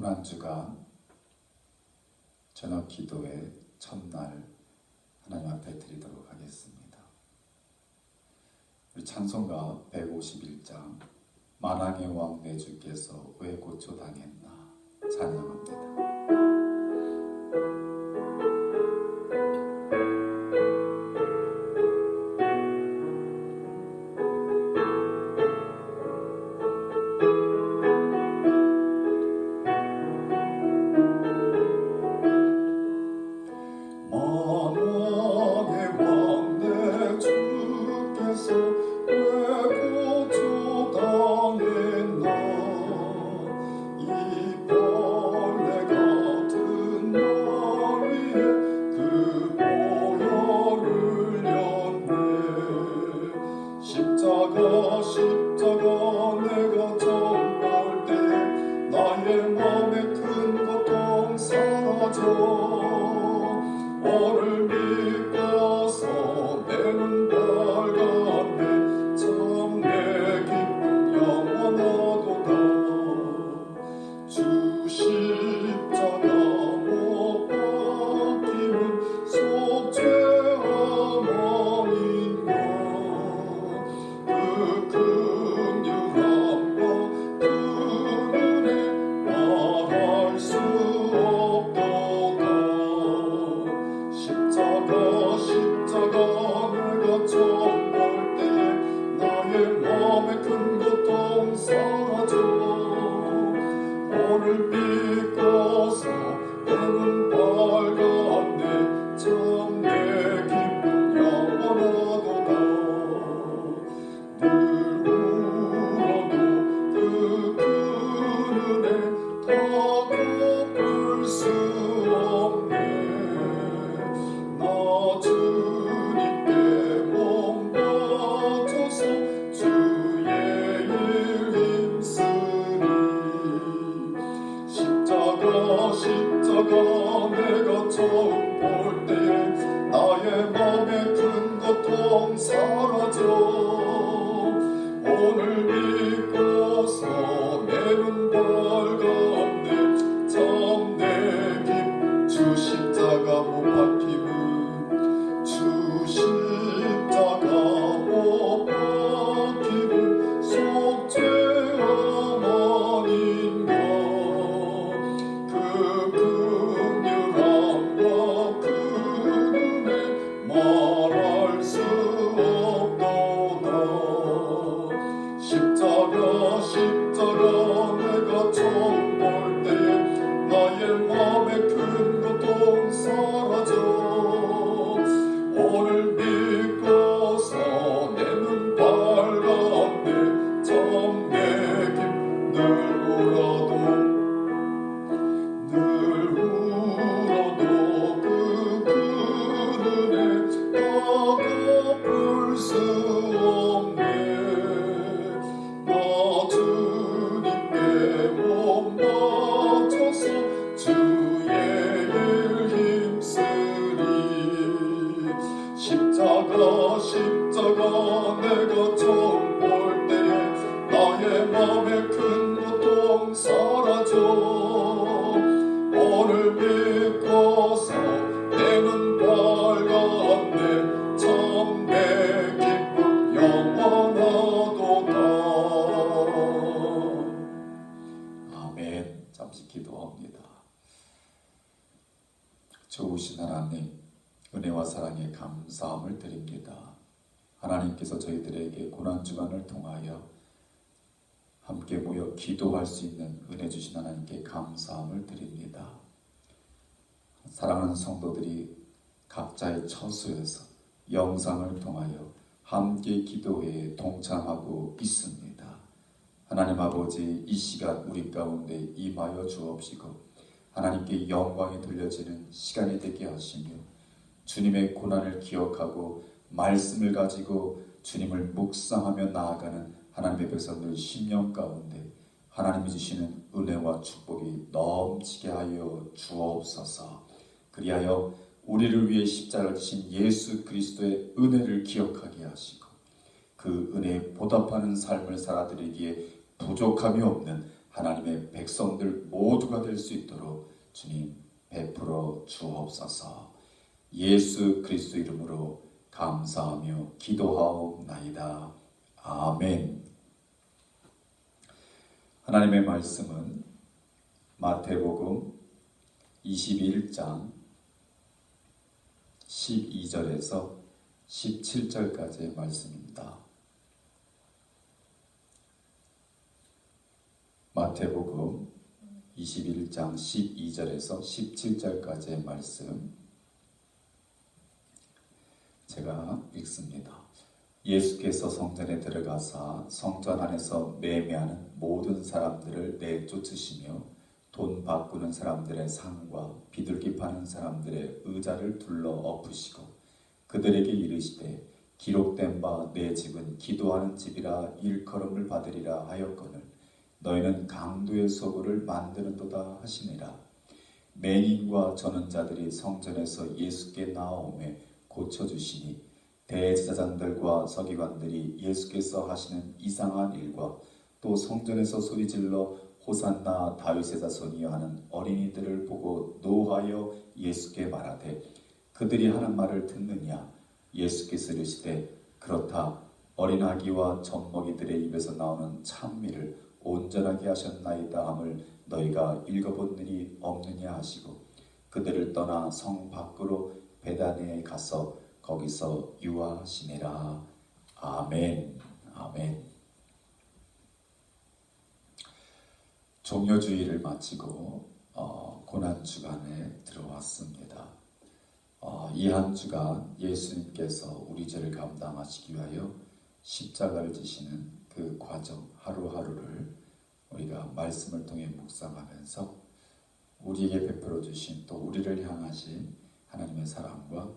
고난주가 저녁 기도의 첫날 하나님 앞에 드리도록 하겠습니다. 우리 찬송가 151장 만왕의 왕 내 주께서 왜 고초 당했나 찬양합니다. 오늘 내가 처음 드립니다. 사랑하는 성도들이 각자의 처소에서 영상을 통하여 함께 기도회에 동참하고 있습니다. 하나님 아버지 이 시간 우리 가운데 임하여 주옵시고 하나님께 영광이 돌려지는 시간이 되게 하시며 주님의 고난을 기억하고 말씀을 가지고 주님을 묵상하며 나아가는 하나님의 백성들 심령 가운데 하나님이 주시는 은혜와 축복이 넘치게 하여 주옵소서. 그리하여 우리를 위해 십자가를 지신 예수 그리스도의 은혜를 기억하게 하시고 그 은혜에 보답하는 삶을 살아드리기에 부족함이 없는 하나님의 백성들 모두가 될 수 있도록 주님 베풀어 주옵소서. 예수 그리스도 이름으로 감사하며 기도하옵나이다. 아멘. 하나님의 말씀은 마태복음 21장 12절에서 17절까지의 말씀입니다. 마태복음 21장 12절에서 17절까지의 말씀 제가 읽습니다. 예수께서 성전에 들어가사 성전 안에서 매매하는 모든 사람들을 내쫓으시며 돈 바꾸는 사람들의 상과 비둘기 파는 사람들의 의자를 둘러 엎으시고 그들에게 이르시되 기록된 바 내 집은 기도하는 집이라 일컬음을 받으리라 하였거늘 너희는 강도의 소굴을 만드는도다 하시니라. 맹인과 저는 자들이 성전에서 예수께 나오매 고쳐주시니 대제사장들과 서기관들이 예수께서 하시는 이상한 일과 또 성전에서 소리질러 호산나 다윗의 자손이여 하는 어린이들을 보고 노하여 예수께 말하되 그들이 하는 말을 듣느냐? 예수께서 이르시되 그렇다. 어린 아기와 젖먹이들의 입에서 나오는 찬미를 온전하게 하셨나이다 함을 너희가 읽어본 일이 없느냐 하시고 그들을 떠나 성 밖으로 베다니에 가서 거기서 유하시니라. 아멘. 아멘 종료주의를 마치고 어, 고난 주간에 들어왔습니다. 어, 이한 주간 예수님께서 우리 죄를 감당하시기 위하여 십자가를 지시는 그 과정 하루하루를 우리가 말씀을 통해 묵상하면서 우리에게 베풀어 주신 또 우리를 향하신 하나님의 사랑과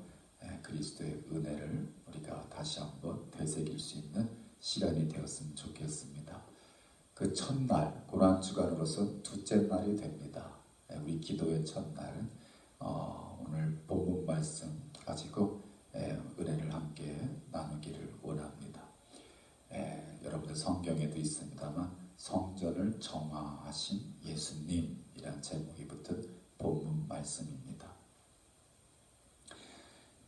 예, 그리스도의 은혜를 우리가 다시 한번 되새길 수 있는 시간이 되었으면 좋겠습니다. 그 첫날 고난 주간으로서 둘째 날이 됩니다. 예, 우리 기도의 첫날은 어, 오늘 본문 말씀 가지고 예, 은혜를 함께 나누기를 원합니다. 예, 여러분들 성경에도 있습니다만 성전을 정화하신 예수님이란 제목이 붙은 본문 말씀입니다.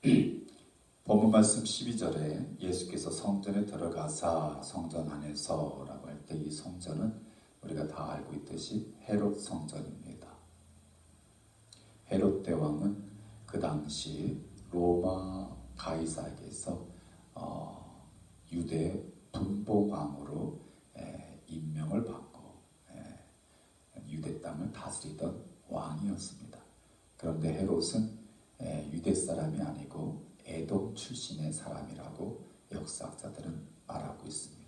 본문 말씀 12절에 예수께서 성전에 들어가사 성전 안에서라고 할때이 성전은 우리가 다 알고 있듯이 헤롯 성전입니다. 헤롯 대왕은 그 당시 로마 가이사에게서 어, 유대 분봉왕으로 에, 임명을 받고 에, 유대 땅을 다스리던 왕이었습니다. 그런데 헤롯은 에, 유대 사람이 아니고 에돔 출신의 사람이라고 역사학자들은 말하고 있습니다.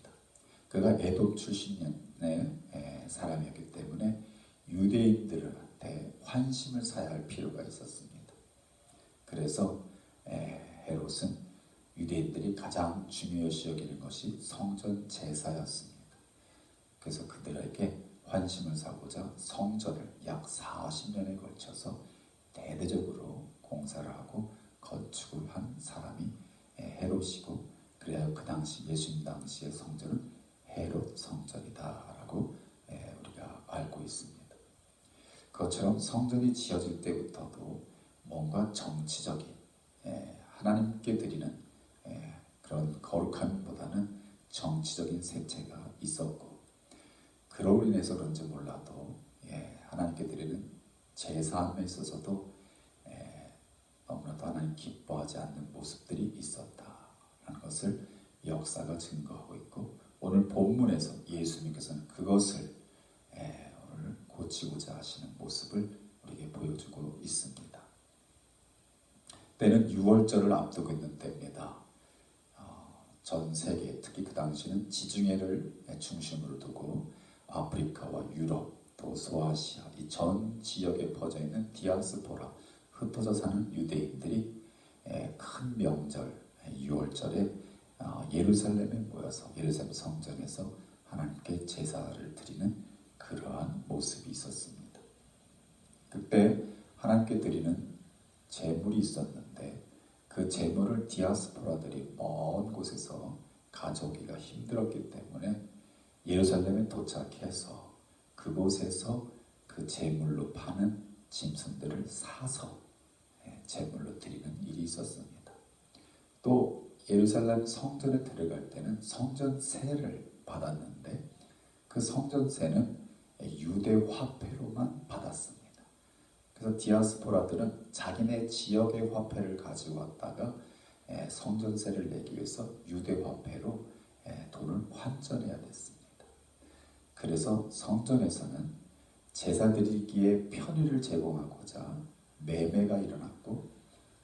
그가 에돔 출신의 에, 사람이었기 때문에 유대인들한테 환심을 사야 할 필요가 있었습니다. 그래서 에, 헤롯은 유대인들이 가장 중요시 여기는 것이 성전 제사였습니다. 그래서 그들에게 환심을 사고자 성전을 약 40년에 걸쳐서 대대적으로 공사를 하고 건축을 한 사람이 헤롯이고 그래야 그 당시 예수님 당시의 성전은 헤롯 성전이다라고 우리가 알고 있습니다. 그 것처럼 성전이 지어질 때부터도 뭔가 정치적인 하나님께 드리는 그런 거룩함보다는 정치적인 색채가 있었고 그로 인해서 그런지 몰라도 하나님께 드리는 제사함에 있어서도 너무나도 하나님 기뻐하지 않는 모습들이 있었다라는 것을 역사가 증거하고 있고 오늘 본문에서 예수님께서는 그것을 고치고자 하시는 모습을 우리에게 보여주고 있습니다. 때는 6월절을 앞두고 있는 때입니다. 어, 전 세계 특히 그 당시는 지중해를 중심으로 두고 아프리카와 유럽 또 소아시아 이 전 지역에 퍼져 있는 디아스포라 흩어져 사는 유대인들이 큰 명절 6월절에 어, 예루살렘에 모여서 예루살렘 성전에서 하나님께 제사를 드리는 그러한 모습이 있었습니다. 그때 하나님께 드리는 재물이 있었는데 그 재물을 디아스포라들이 먼 곳에서 가져오기가 힘들었기 때문에 예루살렘에 도착해서 그 그곳에서 그 제물로 파는 짐승들을 사서 예, 제물로 드리는 일이 있었습니다. 또 예루살렘 성전에 들어갈 때는 성전세를 받았는데 그 성전세는 유대 화폐로만 받았습니다. 그래서 디아스포라들은 자기네 지역의 화폐를 가지고 왔다가 예, 성전세를 내기 위해서 유대 화폐로 예, 돈을 환전해야 됐습니다. 그래서 성전에서는 제사 드리기에 편의를 제공하고자 매매가 일어났고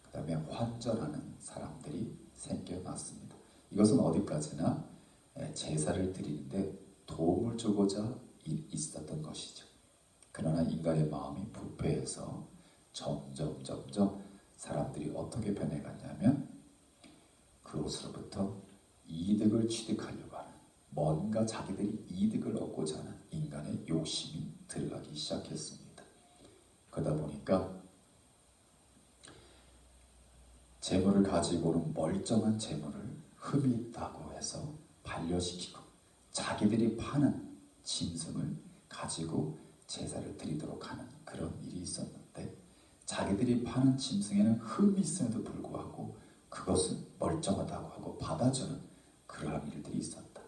그 다음에 환전하는 사람들이 생겨났습니다. 이것은 어디까지나 예, 제사를 드리는데 도움을 주고자 이- 있었던 것이죠. 그러나 인간의 마음이 부패해서 점점 점점 사람들이 어떻게 변해갔냐면 그곳으로부터 이득을 취득하려고 하는 뭔가 자기들이 이득을 얻고자 하는 인간의 욕심이 들어가기 시작했습니다. 그러다 보니까 재물을 가지고 오는 멀쩡한 재물을 흠이 있다고 해서 반려시키고 자기들이 파는 짐승을 가지고 제사를 드리도록 하는 그런 일이 있었는데 자기들이 파는 짐승에는 흠이 있음에도 불구하고 그것은 멀쩡하다고 하고 받아주는 그러한 일들이 있었다.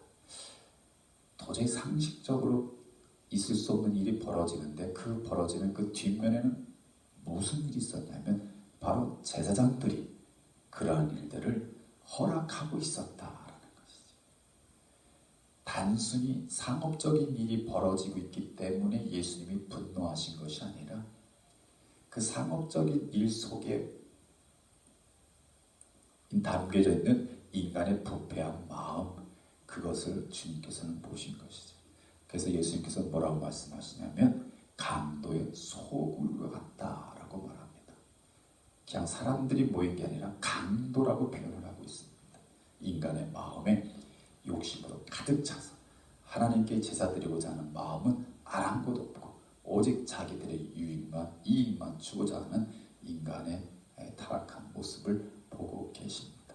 도저히 상식적으로 있을 수 없는 일이 벌어지는데 그 벌어지는 그 뒷면에는 무슨 일이 있었냐면 바로 제사장들이 그러한 일들을 허락하고 것이죠. 단순히 상업적인 일이 벌어지고 있기 때문에 예수님이 분노하신 것이 아니라 그 상업적인 일 속에 담겨져 있는 인간의 부패한 마음 그것을 주님께서는 보신 것이죠. 그래서 예수님께서 뭐라고 말씀하시냐면 강도의 소굴과 같다라고 말합니다. 그냥 사람들이 모인 게 아니라 강도라고 표현을 하고 있습니다. 인간의 마음에 욕심으로 가득 차서 하나님께 제사 드리고자 하는 마음은 아랑곳 없고 오직 자기들의 유익만 이익만 추구자 하는 인간의 타락한 모습을 보고 계십니다.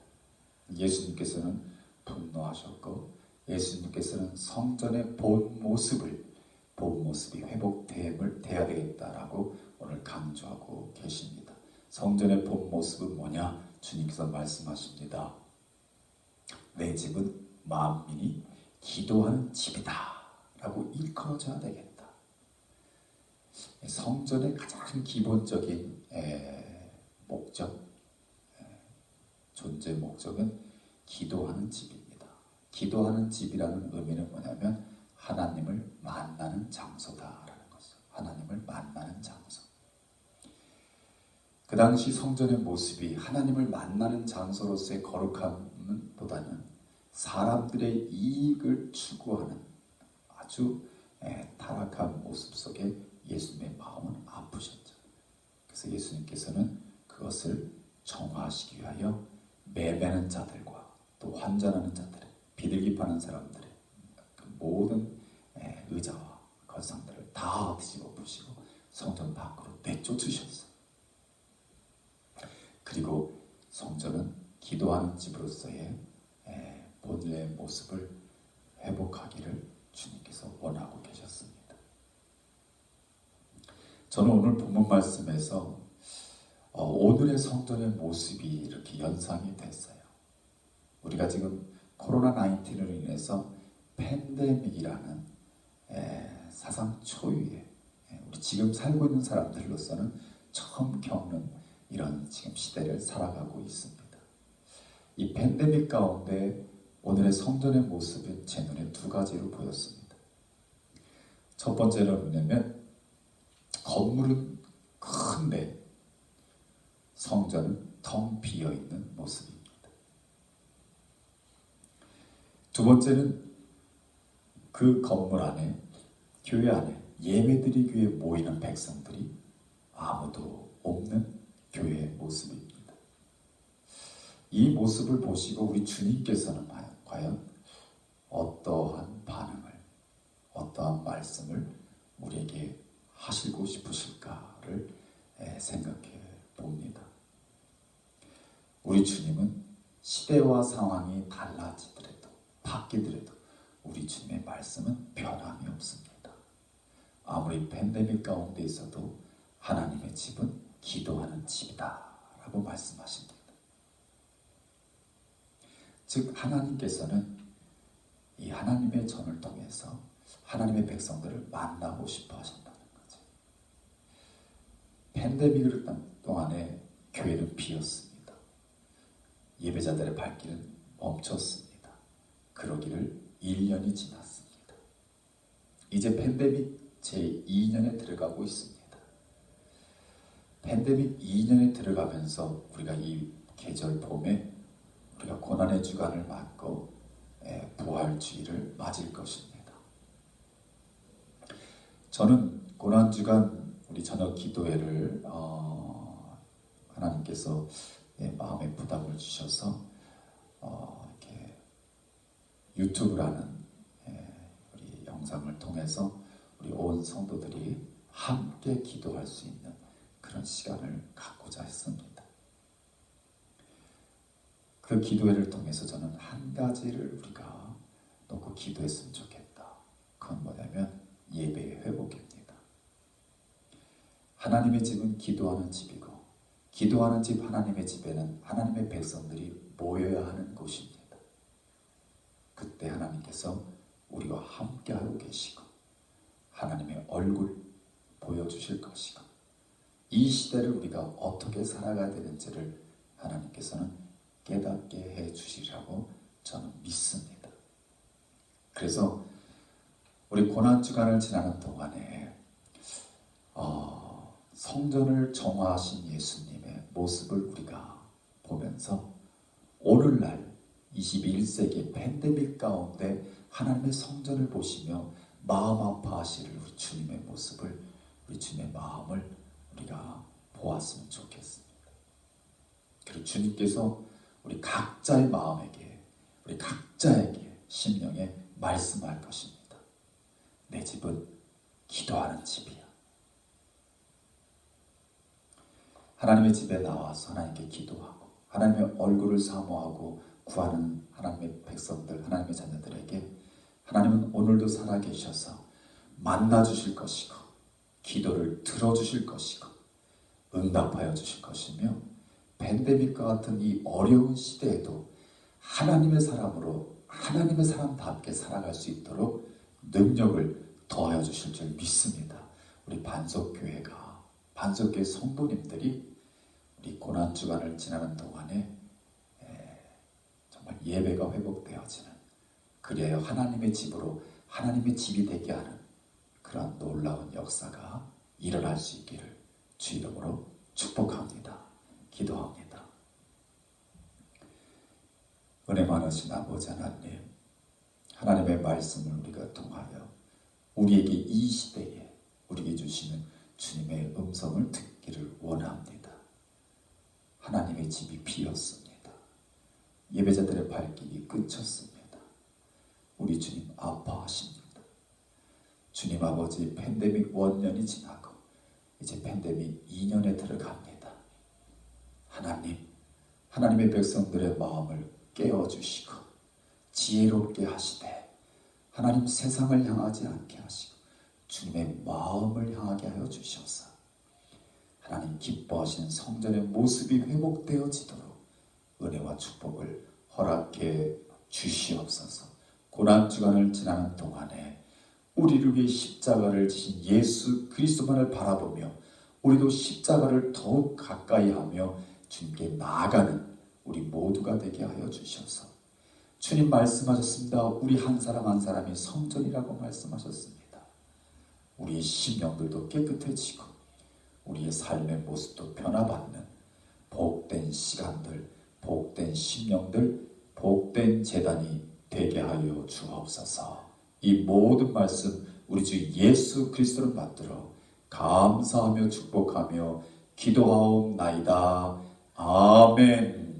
예수님께서는 분노하셨고 예수님께서는 성전의 본 모습을 본 모습이 회복됨을 돼야 되겠다라고 오늘 강조하고 계십니다. 성전의 본 모습은 뭐냐? 주님께서 말씀하십니다. 내 집은 만민이 기도하는 집이다 라고 일컬어져야 되겠다. 성전의 가장 기본적인 에, 목적, 에, 존재 목적은 기도하는 집입니다. 기도하는 집이라는 의미는 뭐냐면 하나님을 만나는 장소다라는 것이죠. 하나님을 만나는 장소. 그 당시 성전의 모습이 하나님을 만나는 장소로서의 거룩함은 보다는 사람들의 이익을 추구하는 아주 에, 타락한 모습 속에 예수님의 마음은 아프셨죠. 그래서 예수님께서는 그것을 정화하시기 위하여 매매는 자들과 또 환전하는 자들, 비둘기 파는 사람들의 그 모든 에, 의자와 거상들을 다 뒤집어 부시고 성전 밖으로 내쫓으셨어요. 그리고 성전은 기도하는 집으로서의 에, 본래의 모습을 회복하기를 주님께서 원하고 계셨습니다. 저는 오늘 본문 말씀에서 어, 오늘의 성전의 모습이 이렇게 연상이 됐어요. 우리가 지금 코로나 19으로 인해서 팬데믹이라는 에, 사상 초유의 에, 우리 지금 살고 있는 사람들로서는 처음 겪는 이런 지금 시대를 살아가고 있습니다. 이 팬데믹 가운데 오늘의 성전의 모습은 제 눈에 두 가지로 보였습니다. 첫 번째는 뭐냐면 건물은 큰데 성전은 텅 비어 있는 모습입니다. 두 번째는 그 건물 안에 교회 안에 예배드리기 위해 모이는 백성들이 아무도 없는 교회의 모습입니다. 이 모습을 보시고 우리 주님께서는 과연 어떠한 반응을, 어떠한 말씀을 우리에게 하시고 싶으실까를 생각해 봅니다. 우리 주님은 시대와 상황이 달라지더라도 바뀌더라도 우리 주님의 말씀은 변함이 없습니다. 아무리 팬데믹 가운데 있어도 하나님의 집은 기도하는 집이다 라고 말씀하십니다. 즉 하나님께서는 이 하나님의 전을 통해서 하나님의 백성들을 만나고 싶어 하신다는 거죠. 팬데믹을 동안에 교회는 비었습니다. 예배자들의 발길은 멈췄습니다. 그러기를 1년이 지났습니다. 이제 팬데믹 제2년에 들어가고 있습니다. 팬데믹 2년에 들어가면서 우리가 이 계절 봄에 우리가 고난의 주간을 맞고 예, 부활주의를 맞을 것입니다. 저는 고난 주간 우리 저녁 기도회를 어, 하나님께서 예, 마음에 부담을 주셔서 어, 이렇게 유튜브라는 예, 우리 영상을 통해서 우리 온 성도들이 함께 기도할 수 있는 그런 시간을 갖고자 했습니다. 그 기도회를 통해서 저는 한 가지를 우리가 놓고 기도했으면 좋겠다. 그건 뭐냐면 예배의 회복입니다. 하나님의 집은 기도하는 집이고 기도하는 집 하나님의 집에는 하나님의 백성들이 모여야 하는 곳입니다. 그때 하나님께서 우리와 함께하고 계시고 하나님의 얼굴 보여주실 것이고 이 시대를 우리가 어떻게 살아가야 되는지를 하나님께서는 깨닫게 해 주시리라고 저는 믿습니다. 그래서 우리 고난 주간을 지나는 동안에 어, 성전을 정화하신 예수님의 모습을 우리가 보면서 오늘날 21세기 팬데믹 가운데 하나님의 성전을 보시며 마음 아파하시는 우리 주님의 모습을 우리 주님의 마음을 우리가 보았으면 좋겠습니다. 그리고 주님께서 우리 각자의 마음에게, 우리 각자에게 심령에 말씀할 것입니다. 내 집은 기도하는 집이야. 하나님의 집에 나와서 하나님께 기도하고 하나님의 얼굴을 사모하고 구하는 하나님의 백성들, 하나님의 자녀들에게 하나님은 오늘도 살아계셔서 만나 주실 것이고 기도를 들어 주실 것이고 응답하여 주실 것이며 밴데믹과 같은 이 어려운 시대에도 하나님의 사람으로 하나님의 사람답게 살아갈 수 있도록 능력을 더하여 주실 줄 믿습니다. 우리 반석교회가 반석교회 성도님들이 우리 고난 주간을 지나는 동안에 정말 예배가 회복되어지는 그리하여 하나님의 집으로 하나님의 집이 되게 하는 그런 놀라운 역사가 일어날 수 있기를 주 이름으로 축복합니다. 기도합니다. 은혜 많으신 아버지 하나님, 하나님의 말씀을 우리가 통하여 우리에게 이 시대에 우리에게 주시는 주님의 음성을 듣기를 원합니다. 하나님의 집이 비었습니다. 예배자들의 발길이 끊쳤습니다. 우리 주님 아파하십니다. 주님 아버지 팬데믹 원년이 지나고 이제 팬데믹 2년에 들어갑니다. 하나님, 하나님의 백성들의 마음을 깨워주시고 지혜롭게 하시되 하나님 세상을 향하지 않게 하시고 주님의 마음을 향하게 하여 주셔서 하나님 기뻐하시는 성전의 모습이 회복되어지도록 은혜와 축복을 허락해 주시옵소서. 고난 주간을 지나는 동안에 우리를 위해 십자가를 지신 예수 그리스도만을 바라보며 우리도 십자가를 더욱 가까이 하며 주님께 나아가는 우리 모두가 되게 하여 주셔서 주님 말씀하셨습니다. 우리 한 사람 한 사람이 성전이라고 말씀하셨습니다. 우리의 심령들도 깨끗해지고 우리의 삶의 모습도 변화받는 복된 시간들, 복된 심령들, 복된 재단이 되게 하여 주옵소서. 이 모든 말씀 우리 주 예수 그리스도를 받들어 감사하며 축복하며 기도하옵나이다. 아멘.